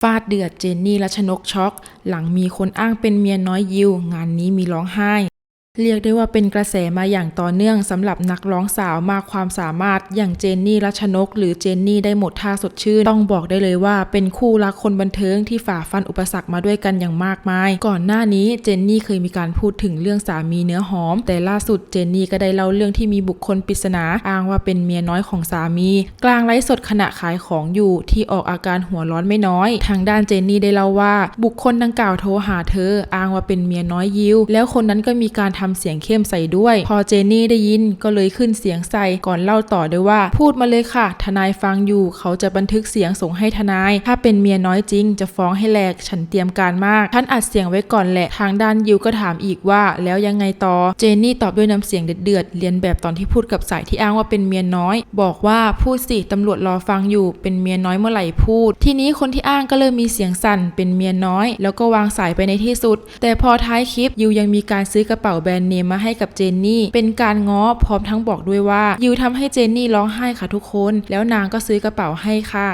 ฟาดเดือดเจนนี่รัชนกช็อก หลังมีคนอ้างเป็นเมียน้อยยิว งานนี้มีร้องไห้ เรียกได้ว่าเป็นกระแสมาอย่างต่อเนื่องสำหรับนักร้องสาวมากความสามารถอย่างเจนนี่รัชนก หรือเจนนี่ได้หมดท่าสดชื่น ต้องบอกได้เลยว่าเป็นคู่รักคนบันเทิงที่ฝ่าฟันอุปสรรคมาด้วยกันอย่างมากมาย ก่อนหน้านี้เจนนี่เคยมีการพูดถึงเรื่องสามีเนื้อหอม แต่ล่าสุดเจนนี่ก็ได้เล่าเรื่องที่มีบุคคลปริศนาอ้างว่าเป็นเมียน้อยของสามี กลางไลฟ์สดขณะขายของอยู่ที่ออกอาการหัวร้อนไม่น้อย ทางด้านเจนนี่ได้เล่าว่า บุคคลดังกล่าวโทรหาเธอ อ้างว่าเป็นเมียน้อยยิวแล้วคนนั้นก็มีการทำเสียงเข้มใส่ด้วย พอเจนนี่ได้ยินก็เลยขึ้นเสียงใส่ก่อนเล่าต่อด้วยว่า พูดมาเลยค่ะ ทนายฟังอยู่ เขาจะบันทึกเสียงส่งให้ทนาย ถ้าเป็นเมียน้อยจริง จะฟ้องให้แหลก ฉันเตรียมการมากท่านอัดเสียงไว้ก่อนแหละ ทางด้านยิวก็ถามอีกว่าแล้วยังไงต่อ เจนนี่ตอบด้วยน้ำเสียงเดือดเรียนแบบตอนที่พูดกับสายที่อ้างว่าเป็นเมียน้อย บอกว่าพูดสิตำรวจรอฟังอยู่ เป็นเมียน้อยเมื่อไหร่พูด ทีนี้คนที่อ้างก็เริ่มมีเสียงสั่นเป็นเมียน้อย แล้วก็วางสายไปในที่สุด แต่พอท้ายคลิปยิวยังมีการซื้อกระเป๋าแบรนด์เนมมาให้กับเจนนี่ เป็นการง้อพร้อมทั้งบอกด้วยว่า ยิวทำให้เจนนี่ร้องไห้ค่ะทุกคน แล้วนางก็ซื้อกระเป๋าให้ค่ะ